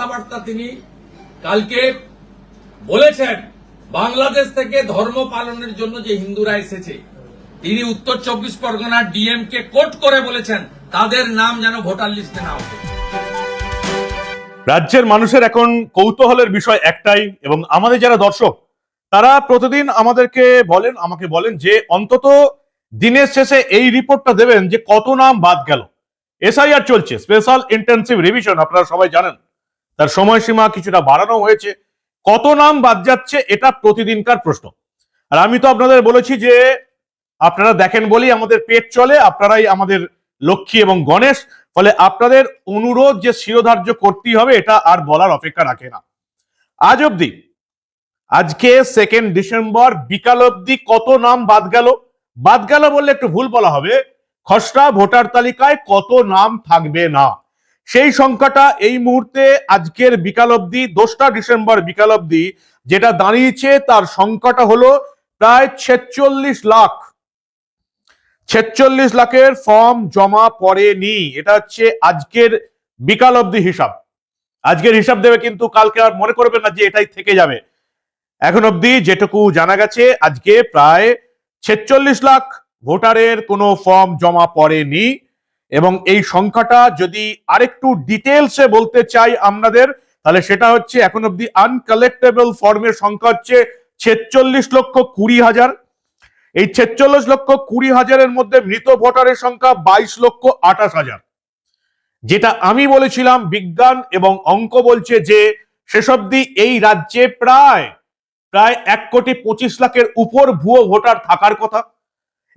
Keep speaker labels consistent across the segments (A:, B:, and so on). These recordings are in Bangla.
A: কথাবার্তা তিনি কালকে বলেছেন বাংলাদেশ থেকে ধর্ম পালনের জন্য যে হিন্দুরা এসেছে তিনি উত্তর চব্বিশ পরগনার ডিএম কে কোট করে বলেছেন তাদের নাম যেন ভোটার লিস্টে না হবে
B: রাজ্যের মানুষের এখন কৌতূহলের বিষয় একটাই এবং আমাদের যারা দর্শক তারা প্রতিদিন আমাদেরকে বলেন আমাকে বলেন যে অন্তত দিনের শেষে এই রিপোর্টটা দেবেন যে কত নাম বাদ গেল এসআইআর চলছে স্পেশাল ইন্টেন্সিভ রিভিশন আপনারা সবাই জানেন তার সময়সীমা কিছুটা বাড়ানো হয়েছে কত নাম বাদ যাচ্ছে এটা প্রতিদিনকার প্রশ্ন আর আমি তো আপনাদের বলেছি যে আপনারা দেখেন বলি আমাদের পেট চলে আপনারাই আমাদের লক্ষ্মী এবং গণেশ ফলে আপনাদের অনুরোধ যে শিরোধার্য করতেই হবে এটা আর বলার অপেক্ষা রাখে না আজ অব্দি আজকে সেকেন্ড ডিসেম্বর বিকাল অব্দি কত নাম বাদ গেল বাদ গেল বললে একটু ভুল বলা হবে খসড়া ভোটার তালিকায় কত নাম থাকবে না সেই সংখ্যাটা এই মুহূর্তে আজকের বিকাল অবধি দোসরা ডিসেম্বর বিকাল অবধি যেটা দাঁড়িয়েছে তার সংখ্যাটা হলো প্রায় ছেচল্লিশ লাখ ছেচল্লিশ লাখের ফর্ম জমা নি এটা হচ্ছে আজকের বিকাল অবধি হিসাব আজকের হিসাব দেবে কিন্তু কালকে আর মনে করবে না যে এটাই থেকে যাবে এখন অবধি যেটুকু জানা গেছে আজকে প্রায় ছেচল্লিশ লাখ ভোটারের কোনো ফর্ম জমা পড়েনি এবং এই সংখ্যাটা যদি আরেকটু ডিটেলসে বলতে চাই আপনাদের তাহলে সেটা হচ্ছে এখন অব্দি আনকালেক্টেবল ফর্মের সংখ্যা হচ্ছে ছেচল্লিশ লক্ষ কুড়ি হাজার এই ছেচল্লিশ লক্ষ কুড়ি হাজারের মধ্যে মৃত ভোটারের সংখ্যা বাইশ লক্ষ আঠাশ হাজার যেটা আমি বলেছিলাম বিজ্ঞান এবং অঙ্ক বলছে যে শেষ অব্দি এই রাজ্যে প্রায় প্রায় এক কোটি পঁচিশ লাখের উপর ভুয়ো ভোটার থাকার কথা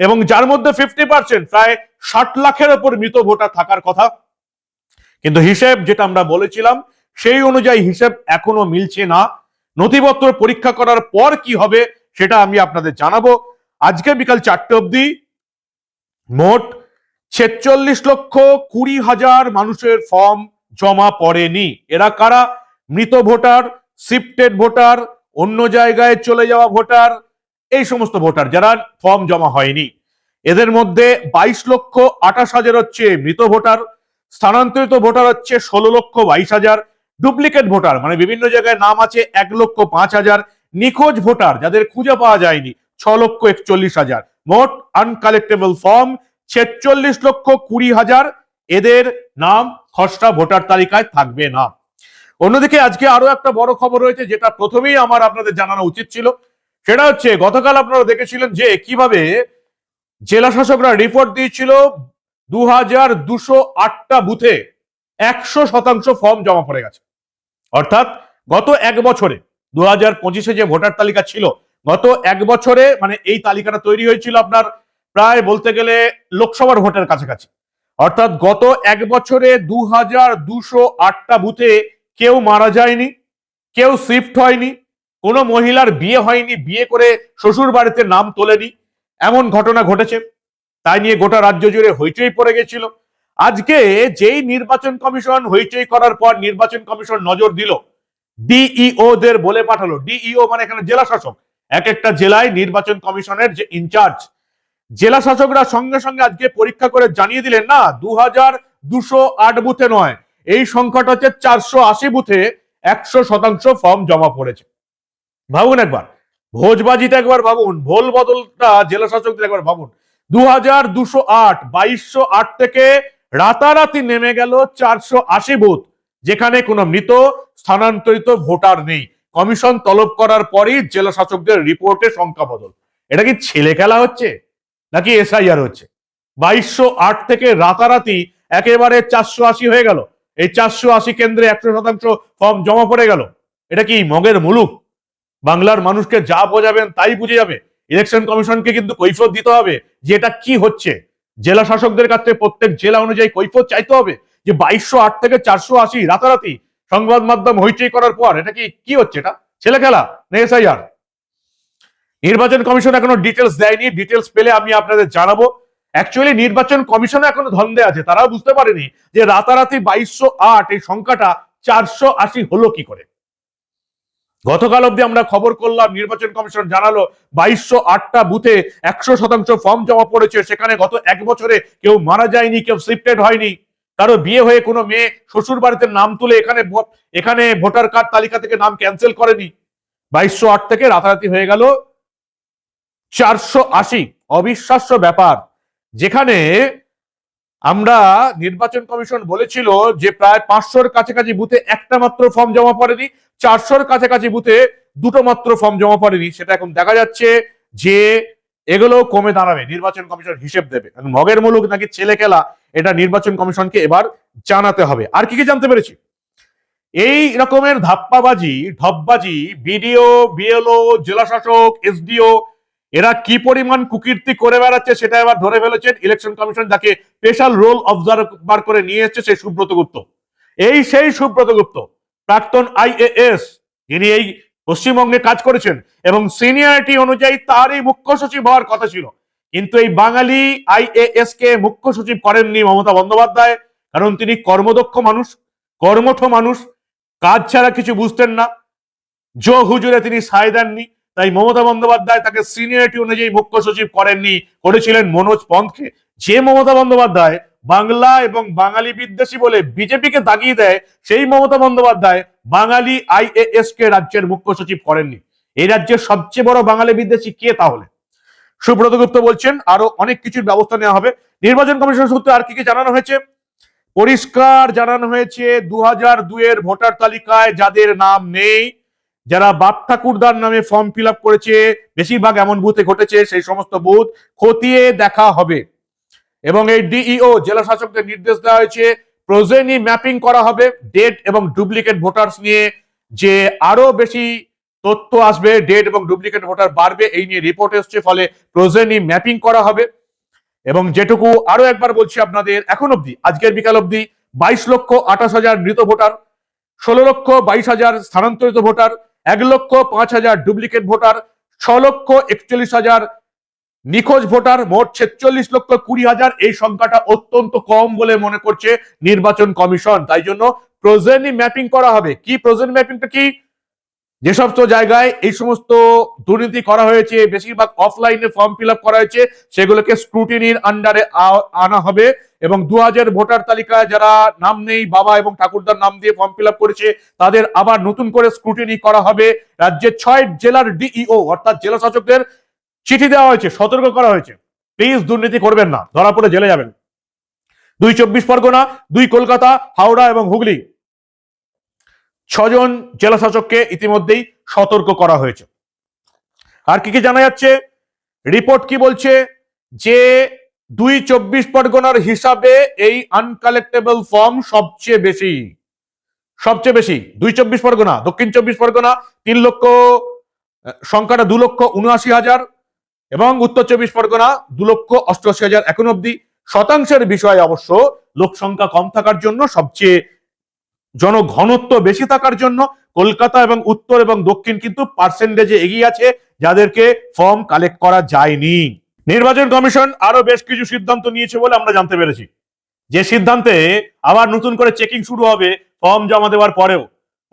B: এবং যার মধ্যে ফিফটি পার্সেন্ট প্রায় ষাট লাখের ওপর মৃত ভোটার থাকার কথা কিন্তু হিসেব যেটা আমরা বলেছিলাম সেই অনুযায়ী হিসেব এখনো মিলছে না নথিপত্র পরীক্ষা করার পর কি হবে সেটা আমি আপনাদের জানাবো আজকে বিকাল চারটে অবধি মোট ছেচল্লিশ লক্ষ কুড়ি হাজার মানুষের ফর্ম জমা পড়েনি এরা কারা মৃত ভোটার শিফটেড ভোটার অন্য জায়গায় চলে যাওয়া ভোটার এই সমস্ত ভোটার যারা ফর্ম জমা হয়নি এদের মধ্যে বাইশ লক্ষ আঠাশ হাজার হচ্ছে মৃত ভোটার স্থানান্তরিত ভোটার হচ্ছে ষোলো লক্ষ বাইশ হাজার ডুপ্লিকেট ভোটার মানে বিভিন্ন জায়গায় নাম আছে এক লক্ষ পাঁচ হাজার নিখোঁজ ভোটার যাদের খুঁজে পাওয়া যায়নি ছ লক্ষ একচল্লিশ হাজার মোট আনকালেক্টেবল ফর্ম ছেচল্লিশ লক্ষ কুড়ি হাজার এদের নাম খসড়া ভোটার তালিকায় থাকবে না অন্যদিকে আজকে আরো একটা বড় খবর রয়েছে যেটা প্রথমেই আমার আপনাদের জানানো উচিত ছিল সেটা হচ্ছে গতকাল আপনারা দেখেছিলেন যে কিভাবে জেলা শাসকরা রিপোর্ট দিয়েছিল দু হাজার দুশো আটটা বুথে একশো শতাংশ ফর্ম জমা পড়ে গেছে অর্থাৎ গত এক বছরে দু হাজার পঁচিশে যে ভোটার তালিকা ছিল গত এক বছরে মানে এই তালিকাটা তৈরি হয়েছিল আপনার প্রায় বলতে গেলে লোকসভার ভোটের কাছাকাছি অর্থাৎ গত এক বছরে দু হাজার দুশো আটটা বুথে কেউ মারা যায়নি কেউ শিফট হয়নি কোনো মহিলার বিয়ে হয়নি বিয়ে করে শ্বশুর বাড়িতে নাম তোলেনি এমন ঘটনা ঘটেছে তাই নিয়ে গোটা রাজ্য জুড়ে হইচই পড়ে গেছিল আজকে যেই নির্বাচন কমিশন হইচই করার পর নির্বাচন কমিশন নজর দিল ডিইও দের বলে পাঠালো ডিইও মানে এখানে জেলা শাসক এক একটা জেলায় নির্বাচন কমিশনের যে ইনচার্জ জেলা শাসকরা সঙ্গে সঙ্গে আজকে পরীক্ষা করে জানিয়ে দিলেন না দু হাজার দুশো আট বুথে নয় এই সংখ্যাটা হচ্ছে চারশো আশি বুথে একশো শতাংশ ফর্ম জমা পড়েছে ভাবুন একবার ভোজবাজিটা একবার ভাবুন ভোল বদলটা জেলা শাসকদের একবার ভাবুন দু হাজার দুশো আট বাইশশো আট থেকে রাতারাতি নেমে গেল চারশো আশি বুথ যেখানে কোনো মৃত স্থানান্তরিত ভোটার নেই কমিশন তলব করার পরই জেলা শাসকদের রিপোর্টে সংখ্যা বদল এটা কি ছেলে খেলা হচ্ছে নাকি এসআইআর হচ্ছে বাইশশো আট থেকে রাতারাতি একেবারে চারশো আশি হয়ে গেল এই চারশো আশি কেন্দ্রে একশো শতাংশ ফর্ম জমা পড়ে গেল এটা কি মগের মুলুক বাংলার মানুষকে যা বোঝাবেন তাই বুঝে যাবে ইলেকশন কমিশনকে কিন্তু কৈফত দিতে হবে যে এটা কি হচ্ছে জেলা শাসকদের কাছে প্রত্যেক জেলা অনুযায়ী কৈফত চাইতে হবে যে বাইশশো আট থেকে চারশো আশি রাতারাতি সংবাদ মাধ্যম হইচই করার পর এটা কি কি হচ্ছে এটা ছেলে খেলা না নির্বাচন কমিশন এখনো ডিটেলস দেয়নি ডিটেলস পেলে আমি আপনাদের জানাবো অ্যাকচুয়ালি নির্বাচন কমিশন এখনো ধন্দে আছে তারাও বুঝতে পারেনি যে রাতারাতি বাইশশো আট এই সংখ্যাটা চারশো আশি হলো কি করে গতকাল অব্দি আমরা খবর করলাম নির্বাচন কমিশন জানালো বাইশশো আটটা বুথে একশো শতাংশ ফর্ম জমা পড়েছে সেখানে গত এক বছরে কেউ মারা যায়নি কেউ সিফটেড হয়নি কারো বিয়ে হয়ে কোনো মেয়ে শ্বশুর বাড়িতে নাম তুলে এখানে এখানে ভোটার কার্ড তালিকা থেকে নাম ক্যান্সেল করেনি বাইশশো আট থেকে রাতারাতি হয়ে গেল চারশো আশি অবিশ্বাস্য ব্যাপার যেখানে আমরা নির্বাচন কমিশন বলেছিল যে প্রায় পাঁচশোর কাছাকাছি বুথে একটা মাত্র ফর্ম জমা পড়েনি চারশোর কাছাকাছি বুথে দুটো মাত্র ফর্ম জমা পড়েনি সেটা এখন দেখা যাচ্ছে যে এগুলো কমে দাঁড়াবে নির্বাচন কমিশন হিসেব দেবে মগের মুলুক নাকি ছেলে খেলা এটা নির্বাচন কমিশনকে এবার জানাতে হবে আর কি কি জানতে পেরেছি এই রকমের ধাপ্পাবাজি ঢপবাজি বিডিও বিএলও জেলাশাসক এসডিও এরা কি পরিমাণ কুকীর্তি করে বেড়াচ্ছে সেটা এবার ধরে ফেলেছেন ইলেকশন কমিশন যাকে স্পেশাল রোল অবজার্ভার করে নিয়ে এসছে সেই সুব্রত গুপ্ত এই সেই সুব্রত গুপ্ত প্রাক্তন আইএএস যিনি এই পশ্চিমবঙ্গে কাজ করেছেন এবং সিনিয়রিটি অনুযায়ী তারই মুখ্য সচিব হওয়ার কথা ছিল কিন্তু এই বাঙালি আইএএস কে মুখ্য সচিব করেননি মমতা বন্দ্যোপাধ্যায় কারণ তিনি কর্মদক্ষ মানুষ কর্মঠ মানুষ কাজ ছাড়া কিছু বুঝতেন না জো হুজুরে তিনি সায় দেননি তাই মমতা বন্দ্যোপাধ্যায় তাকে সিনিয়রিটি অনুযায়ী মুখ্য সচিব করেননি করেছিলেন মনোজ পন্থকে যে মমতা বন্দ্যোপাধ্যায় বাংলা এবং বাঙালি বিদ্বেষী বলে বিজেপিকে দাগিয়ে দেয় সেই মমতা বন্দ্যোপাধ্যায় বাঙালি আইএএস কে রাজ্যের মুখ্য সচিব করেননি এই রাজ্যের সবচেয়ে বড় বাঙালি বিদ্বেষী কে তাহলে সুব্রত গুপ্ত বলছেন আরো অনেক কিছুর ব্যবস্থা নেওয়া হবে নির্বাচন কমিশন সূত্রে আর কি কি জানানো হয়েছে পরিষ্কার জানানো হয়েছে দু হাজার দুইয়ের ভোটার তালিকায় যাদের নাম নেই যারা বাপ ঠাকুরদার নামে ফর্ম ফিল করেছে বেশিরভাগ এমন বুথে ঘটেছে সেই সমস্ত বুথ খতিয়ে দেখা হবে এবং এই ডিইও e জেলা শাসকদের নির্দেশ দেওয়া হয়েছে প্রজেনি ম্যাপিং করা হবে ডেট এবং ডুপ্লিকেট ভোটার্স নিয়ে যে আরো বেশি তথ্য আসবে ডেট এবং ডুপ্লিকেট ভোটার বাড়বে এই নিয়ে রিপোর্ট এসছে ফলে প্রজেনি ম্যাপিং করা হবে এবং যেটুকু আরো একবার বলছি আপনাদের এখন অবধি আজকের বিকাল অবধি বাইশ লক্ষ আঠাশ হাজার মৃত ভোটার ষোলো লক্ষ বাইশ হাজার স্থানান্তরিত ভোটার এক লক্ষ পাঁচ হাজার ডুপ্লিকেট ভোটার ছ লক্ষ একচল্লিশ হাজার নিখোঁজ ভোটার মোট ছেচল্লিশ লক্ষ কুড়ি হাজার এই সংখ্যাটা অত্যন্ত কম বলে মনে করছে নির্বাচন কমিশন তাই জন্য প্রজেন্ট ম্যাপিং করা হবে কি প্রজেন্ট ম্যাপিংটা কি যে সমস্ত জায়গায় এই সমস্ত দুর্নীতি করা হয়েছে বেশিরভাগ অফলাইনে ফর্ম ফিল করা হয়েছে সেগুলোকে স্ক্রুটিনির আন্ডারে আনা হবে এবং দু ভোটার তালিকায় যারা নাম নেই বাবা এবং ঠাকুরদার নাম দিয়ে ফর্ম ফিল করেছে তাদের আবার নতুন করে স্ক্রুটিনি করা হবে রাজ্যের ছয় জেলার ডিইও e অর্থাৎ জেলা শাসকদের চিঠি দেওয়া হয়েছে সতর্ক করা হয়েছে প্লিজ দুর্নীতি করবেন না ধরা পড়ে জেলে যাবেন দুই চব্বিশ পরগনা দুই কলকাতা হাওড়া এবং হুগলি ছজন জেলা শাসককে ইতিমধ্যেই সতর্ক করা হয়েছে আর কি কি জানা যাচ্ছে রিপোর্ট কি বলছে যে দুই চব্বিশ পরগনার হিসাবে এই আনকালেক্টেবল ফর্ম সবচেয়ে বেশি সবচেয়ে বেশি দুই চব্বিশ পরগনা দক্ষিণ চব্বিশ পরগনা তিন লক্ষ সংখ্যাটা দু লক্ষ উনআশি হাজার এবং উত্তর চব্বিশ পরগনা দু লক্ষ অষ্টআশি হাজার এখন অব্দি শতাংশের বিষয়ে অবশ্য লোক সংখ্যা কম থাকার জন্য সবচেয়ে জনঘনত্ব বেশি থাকার জন্য কলকাতা এবং উত্তর এবং দক্ষিণ কিন্তু পার্সেন্টেজে এগিয়ে আছে যাদেরকে ফর্ম কালেক্ট করা যায়নি নির্বাচন কমিশন আরো বেশ কিছু সিদ্ধান্ত নিয়েছে বলে আমরা জানতে পেরেছি যে সিদ্ধান্তে আবার নতুন করে চেকিং শুরু হবে ফর্ম জমা দেওয়ার পরেও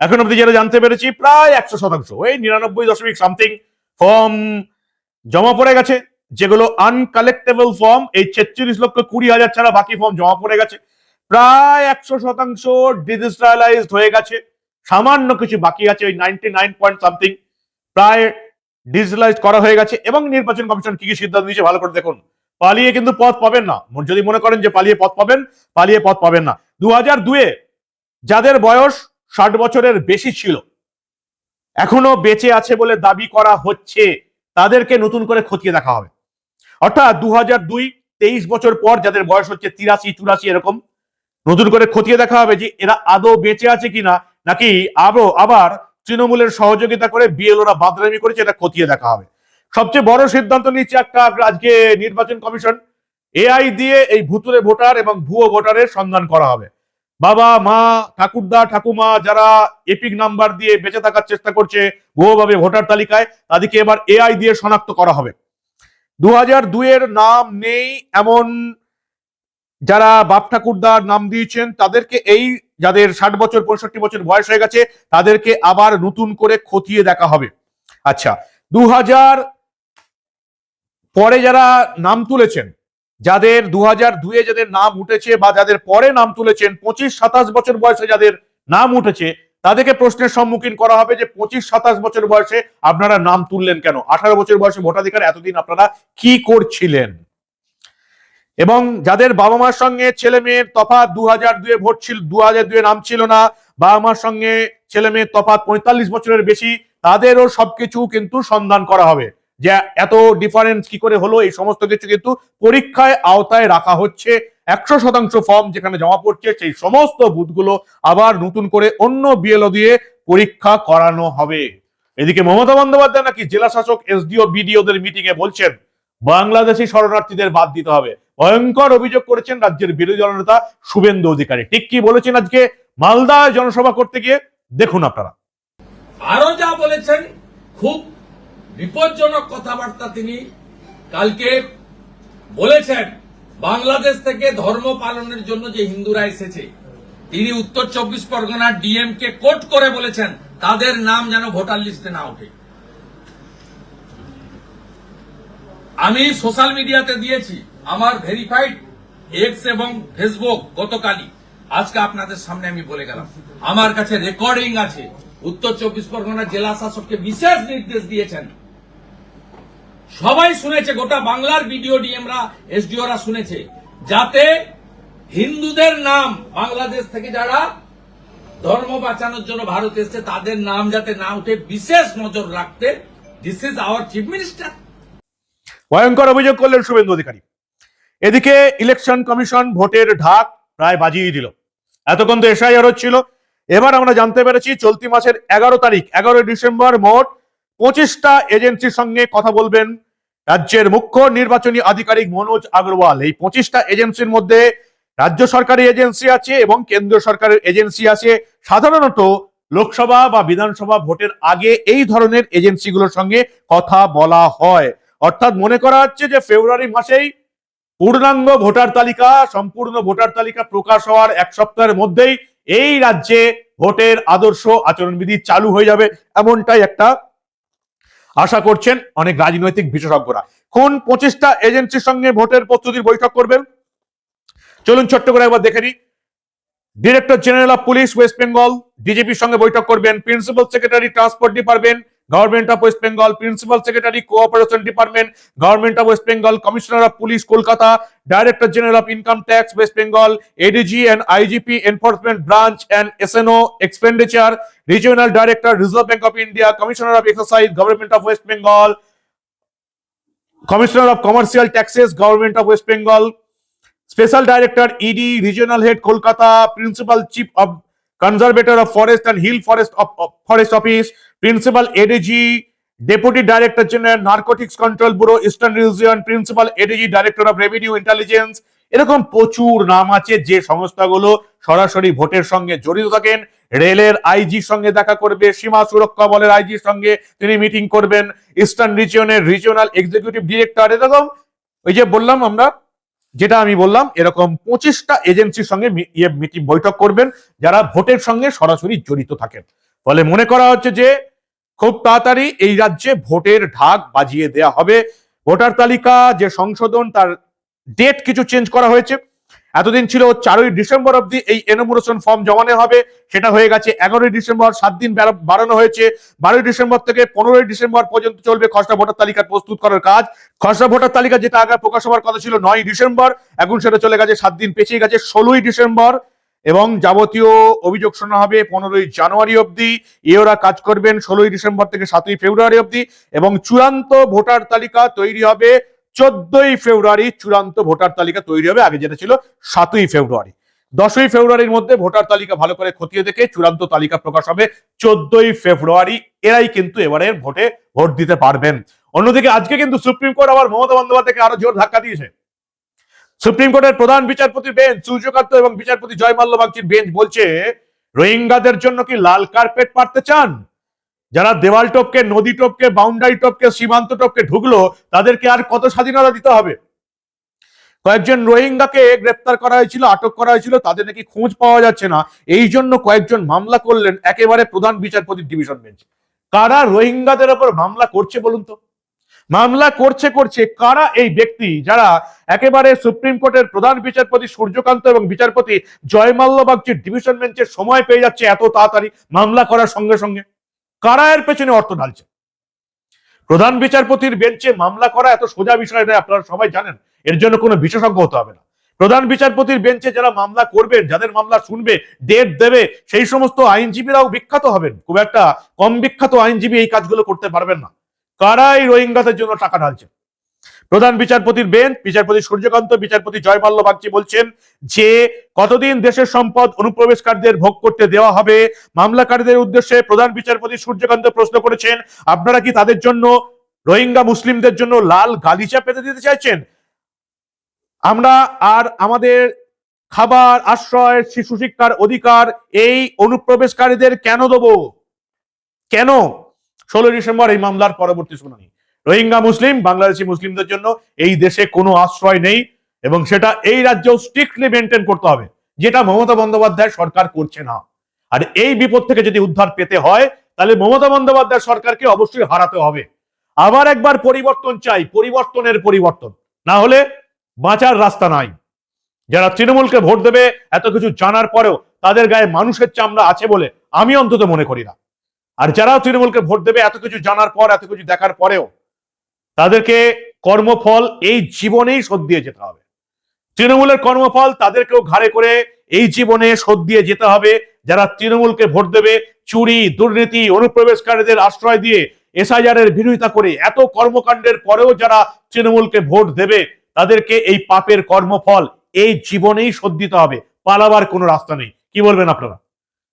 B: এখন অব্দি যেটা জানতে পেরেছি প্রায় একশো শতাংশ ওই নিরানব্বই দশমিক সামথিং ফর্ম জমা পড়ে গেছে যেগুলো আনকালেক্টেবল ফর্ম এই ছেচল্লিশ লক্ষ কুড়ি হাজার ছাড়া বাকি ফর্ম জমা পড়ে গেছে প্রায় একশো শতাংশ ডিজিটালাইজড হয়ে গেছে সামান্য কিছু বাকি আছে ওই নাইনটি নাইন পয়েন্ট সামথিং প্রায় ডিজিটালাইজ করা হয়ে গেছে এবং নির্বাচন কমিশন কি কি সিদ্ধান্ত নিয়েছে ভালো করে দেখুন পালিয়ে কিন্তু পথ পাবেন না যদি মনে করেন যে পালিয়ে পথ পাবেন পালিয়ে পথ পাবেন না দু হাজার দুয়ে যাদের বয়স ষাট বছরের বেশি ছিল এখনো বেঁচে আছে বলে দাবি করা হচ্ছে তাদেরকে নতুন করে খতিয়ে দেখা হবে অর্থাৎ দু হাজার দুই তেইশ বছর পর যাদের বয়স হচ্ছে তিরাশি চুরাশি এরকম নতুন করে খতিয়ে দেখা হবে যে এরা আদৌ বেঁচে আছে কিনা নাকি আবার তৃণমূলের সহযোগিতা করে বিএলওরা বাদরামি করেছে এটা খতিয়ে দেখা হবে সবচেয়ে বড় সিদ্ধান্ত নিচ্ছে একটা আজকে নির্বাচন কমিশন এআই দিয়ে এই ভুতুরে ভোটার এবং ভুয়ো ভোটারের সন্ধান করা হবে বাবা মা ঠাকুরদা ঠাকুমা যারা এপিক নাম্বার দিয়ে বেঁচে থাকার চেষ্টা করছে ভুয়োভাবে ভোটার তালিকায় তাদেরকে এবার এআই দিয়ে শনাক্ত করা হবে দু হাজার দুইয়ের নাম নেই এমন যারা বাপ ঠাকুরদার নাম দিয়েছেন তাদেরকে এই যাদের ষাট বছর পঁয়ষট্টি বছর বয়স হয়ে গেছে তাদেরকে আবার নতুন করে খতিয়ে দেখা হবে আচ্ছা দু পরে যারা নাম তুলেছেন যাদের দু হাজার দুয়ে যাদের নাম উঠেছে বা যাদের পরে নাম তুলেছেন পঁচিশ সাতাশ বছর বয়সে যাদের নাম উঠেছে তাদেরকে প্রশ্নের সম্মুখীন করা হবে যে পঁচিশ সাতাশ বছর বয়সে আপনারা নাম তুললেন কেন আঠারো বছর বয়সে ভোটাধিকার এতদিন আপনারা কি করছিলেন এবং যাদের বাবা মার সঙ্গে ছেলে মেয়ের তফাত দু হাজার দুয়ে ভোট ছিল দু হাজার দুয়ে নাম ছিল না বাবা মার সঙ্গে ছেলে মেয়ের তফাত পঁয়তাল্লিশ বছরের বেশি তাদেরও সবকিছু কিন্তু সন্ধান করা হবে যে এত ডিফারেন্স কি করে হলো এই সমস্ত কিছু কিন্তু পরীক্ষায় আওতায় রাখা হচ্ছে একশো শতাংশ ফর্ম যেখানে জমা পড়ছে সেই সমস্ত বুথগুলো আবার নতুন করে অন্য বিএলও দিয়ে পরীক্ষা করানো হবে এদিকে মমতা বন্দ্যোপাধ্যায় নাকি জেলা শাসক এসডিও বিডিওদের মিটিং এ বলছেন বাংলাদেশি শরণার্থীদের বাদ দিতে হবে ভয়ঙ্কর অভিযোগ করেছেন রাজ্যের বিরোধী দলনেতা শুভেন্দু অধিকারী ঠিক কি বলেছেন আজকে মালদা জনসভা করতে গিয়ে দেখুন আপনারা
A: আরো যা বলেছেন খুব বিপজ্জনক কথাবার্তা তিনি কালকে বলেছেন বাংলাদেশ থেকে ধর্ম পালনের জন্য যে হিন্দুরা এসেছে তিনি উত্তর চব্বিশ পরগনার ডিএম কে কোট করে বলেছেন তাদের নাম যেন ভোটার লিস্টে না ওঠে আমি সোশ্যাল মিডিয়াতে দিয়েছি আমার ভেরিফাইড এক্স এবং ফেসবুক গতকালই আজকে আপনাদের সামনে আমি বলে গেলাম আমার কাছে রেকর্ডিং আছে উত্তর চব্বিশ পরগনা জেলা শাসককে বিশেষ নির্দেশ দিয়েছেন সবাই শুনেছে গোটা বাংলার ভিডিও ডিএমরা এসডিওরা শুনেছে যাতে হিন্দুদের নাম বাংলাদেশ থেকে যারা ধর্ম বাঁচানোর জন্য ভারত এসছে তাদের নাম যাতে না উঠে বিশেষ নজর রাখতে this is our chief minister
B: ভয়ঙ্কর অভিযোগ করলেন শুভেন্দু অধিকারী এদিকে ইলেকশন কমিশন ভোটের ঢাক প্রায় বাজিয়ে দিল এতক্ষণ তো এসআইআর হচ্ছিল এবার আমরা জানতে পেরেছি চলতি মাসের এগারো তারিখ এগারোই ডিসেম্বর মোট পঁচিশটা এজেন্সির সঙ্গে কথা বলবেন রাজ্যের মুখ্য নির্বাচনী আধিকারিক মনোজ আগরওয়াল এই পঁচিশটা এজেন্সির মধ্যে রাজ্য সরকারি এজেন্সি আছে এবং কেন্দ্র সরকারের এজেন্সি আছে সাধারণত লোকসভা বা বিধানসভা ভোটের আগে এই ধরনের এজেন্সিগুলোর সঙ্গে কথা বলা হয় অর্থাৎ মনে করা হচ্ছে যে ফেব্রুয়ারি মাসেই পূর্ণাঙ্গ ভোটার তালিকা সম্পূর্ণ ভোটার তালিকা প্রকাশ হওয়ার এক সপ্তাহের মধ্যেই এই রাজ্যে ভোটের আদর্শ আচরণবিধি চালু হয়ে যাবে এমনটাই একটা আশা করছেন অনেক রাজনৈতিক বিশেষজ্ঞরা কোন পঁচিশটা এজেন্সির সঙ্গে ভোটের প্রস্তুতির বৈঠক করবেন চলুন ছোট্ট করে একবার দেখে নিই director general of police West Bengal ডিজিপির সঙ্গে বৈঠক করবেন principal secretary transport department Government of West Bengal, Principal Secretary, Cooperation Department, Government of West Bengal, Commissioner of Police, Kolkata, Director General of Income Tax, West Bengal, ADG and IGP, Enforcement Branch and SNO, Expenditure, Regional Director, Reserve Bank of India, Commissioner of Excise, Government of West Bengal, Commissioner of Commercial Taxes, Government of West Bengal, Special Director, ED, Regional Head, Kolkata, Principal Chief of Conservator of Forest and Hill Forest Office, principal ADG deputy director general narcotics control bureau eastern region principal ADG director of revenue intelligence এরকম প্রচুর নাম আছে যে সংস্থাগুলো সরাসরি ভোটের সঙ্গে জড়িত থাকেন রেলের আইজির সঙ্গে দেখা করবে সীমা সুরক্ষা বলের আইজির সঙ্গে তিনি মিটিং করবেন ইস্টার্ন রিজিয়নের রিজিয়নাল এক্সিকিউটিভ ডিরেক্টর এরকম ওই যে বললাম আমরা যেটা আমি বললাম এরকম পঁচিশটা এজেন্সির সঙ্গে ইয়ে মিটিং বৈঠক করবেন যারা ভোটের সঙ্গে সরাসরি জড়িত থাকেন ফলে মনে করা হচ্ছে যে খুব তাড়াতাড়ি এই রাজ্যে ভোটের ঢাক বাজিয়ে দেয়া হবে ভোটার তালিকা যে সংশোধন তার ডেট কিছু চেঞ্জ করা হয়েছে এতদিন ছিল চারই ডিসেম্বর অব্দি এই এনোমোরেশন ফর্ম জমানো হবে সেটা হয়ে গেছে এগারোই ডিসেম্বর সাত দিন বাড়ানো হয়েছে বারোই ডিসেম্বর থেকে পনেরোই ডিসেম্বর পর্যন্ত চলবে খসড়া ভোটার তালিকা প্রস্তুত করার কাজ খসড়া ভোটার তালিকা যেটা আগে প্রকাশ হওয়ার কথা ছিল নয় ডিসেম্বর এখন সেটা চলে গেছে সাত দিন পেছিয়ে গেছে ষোলোই ডিসেম্বর এবং যাবতীয় অভিযোগ শোনা হবে পনেরোই জানুয়ারি অবধি এওরা কাজ করবেন ষোলোই ডিসেম্বর থেকে সাতই ফেব্রুয়ারি অবধি এবং চূড়ান্ত ভোটার তালিকা তৈরি হবে চোদ্দই ফেব্রুয়ারি চূড়ান্ত ভোটার তালিকা তৈরি হবে আগে যেটা ছিল সাতই ফেব্রুয়ারি দশই ফেব্রুয়ারির মধ্যে ভোটার তালিকা ভালো করে খতিয়ে দেখে চূড়ান্ত তালিকা প্রকাশ হবে চোদ্দই ফেব্রুয়ারি এরাই কিন্তু এবারে ভোটে ভোট দিতে পারবেন অন্যদিকে আজকে কিন্তু সুপ্রিম কোর্ট আবার মমতা বন্দ্যোপাধ্যায়কে আরো জোর ধাক্কা দিয়েছে সুপ্রিম কোর্টের প্রধান বিচারপতি বেঞ্চ সূর্যকান্ত এবং বিচারপতি জয় মাল্য বাগচির বেঞ্চ বলছে রোহিঙ্গাদের জন্য কি লাল কার্পেট পারতে চান যারা দেওয়াল টপকে নদী টপকে বাউন্ডারি টপকে সীমান্ত টপকে ঢুকলো তাদেরকে আর কত স্বাধীনতা দিতে হবে কয়েকজন রোহিঙ্গাকে গ্রেপ্তার করা হয়েছিল আটক করা হয়েছিল তাদের নাকি খোঁজ পাওয়া যাচ্ছে না এই জন্য কয়েকজন মামলা করলেন একেবারে প্রধান বিচারপতির ডিভিশন বেঞ্চ কারা রোহিঙ্গাদের ওপর মামলা করছে বলুন তো মামলা করছে করছে কারা এই ব্যক্তি যারা একেবারে সুপ্রিম কোর্টের প্রধান বিচারপতি সূর্যকান্ত এবং বিচারপতি জয়মাল্য বাগচির ডিভিশন বেঞ্চের সময় পেয়ে যাচ্ছে এত তাড়াতাড়ি মামলা করার সঙ্গে সঙ্গে কারা এর পেছনে অর্থ ঢালছে প্রধান বিচারপতির বেঞ্চে মামলা করা এত সোজা বিষয় নয় আপনারা সবাই জানেন এর জন্য কোনো বিশেষজ্ঞ হতে হবে না প্রধান বিচারপতির বেঞ্চে যারা মামলা করবেন যাদের মামলা শুনবে ডেট দেবে সেই সমস্ত আইনজীবীরাও বিখ্যাত হবেন খুব একটা কম বিখ্যাত আইনজীবী এই কাজগুলো করতে পারবেন না কারাই রোহিঙ্গাদের জন্য টাকা ঢালছে প্রধান বিচারপতির বেঞ্চ বিচারপতি সূর্যকান্ত বিচারপতি জয়মাল্য বাগচি বলছেন যে কতদিন দেশের সম্পদ অনুপ্রবেশকারীদের ভোগ করতে দেওয়া হবে মামলাকারীদের উদ্দেশ্যে প্রধান বিচারপতি সূর্যকান্ত প্রশ্ন করেছেন আপনারা কি তাদের জন্য রোহিঙ্গা মুসলিমদের জন্য লাল গালিচা পেতে দিতে চাইছেন আমরা আর আমাদের খাবার আশ্রয় শিশু শিক্ষার অধিকার এই অনুপ্রবেশকারীদের কেন দেব কেন ষোলো ডিসেম্বর এই মামলার পরবর্তী শুনানি রোহিঙ্গা মুসলিম বাংলাদেশি মুসলিমদের জন্য এই দেশে কোনো আশ্রয় নেই এবং সেটা এই রাজ্যেও স্ট্রিক্টলি মেনটেন করতে হবে যেটা মমতা বন্দ্যোপাধ্যায় সরকার করছে না আর এই বিপদ থেকে যদি উদ্ধার পেতে হয় তাহলে মমতা বন্দ্যোপাধ্যায় সরকারকে অবশ্যই হারাতে হবে আবার একবার পরিবর্তন চাই পরিবর্তনের পরিবর্তন না হলে বাঁচার রাস্তা নাই যারা তৃণমূলকে ভোট দেবে এত কিছু জানার পরেও তাদের গায়ে মানুষের চামড়া আছে বলে আমি অন্তত মনে করি না আর যারা তৃণমূলকে ভোট দেবে এত কিছু জানার পর এত কিছু দেখার পরেও তাদেরকে কর্মফল এই জীবনেই শোধ দিয়ে যেতে হবে তৃণমূলের কর্মফল তাদেরকেও ঘাড়ে করে এই জীবনে শোধ দিয়ে যেতে হবে যারা তৃণমূলকে ভোট দেবে চুরি দুর্নীতি অনুপ্রবেশকারীদের আশ্রয় দিয়ে এসআইআরের বিরোধিতা করে এত কর্মকাণ্ডের পরেও যারা তৃণমূলকে ভোট দেবে তাদেরকে এই পাপের কর্মফল এই জীবনেই শোধ দিতে হবে পালাবার কোনো রাস্তা নেই কি বলবেন আপনারা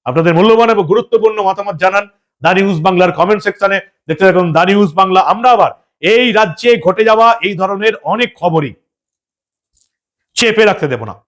B: আপনাদের মূল্যবান এবং গুরুত্বপূর্ণ মতামত জানান দা নিউজ বাংলার কমেন্ট সেকশনে দেখতে থাকুন দা নিউজ বাংলা আমরা আবার এই রাজ্যে ঘটে যাওয়া এই ধরনের অনেক খবরই চেপে রাখতে দেব না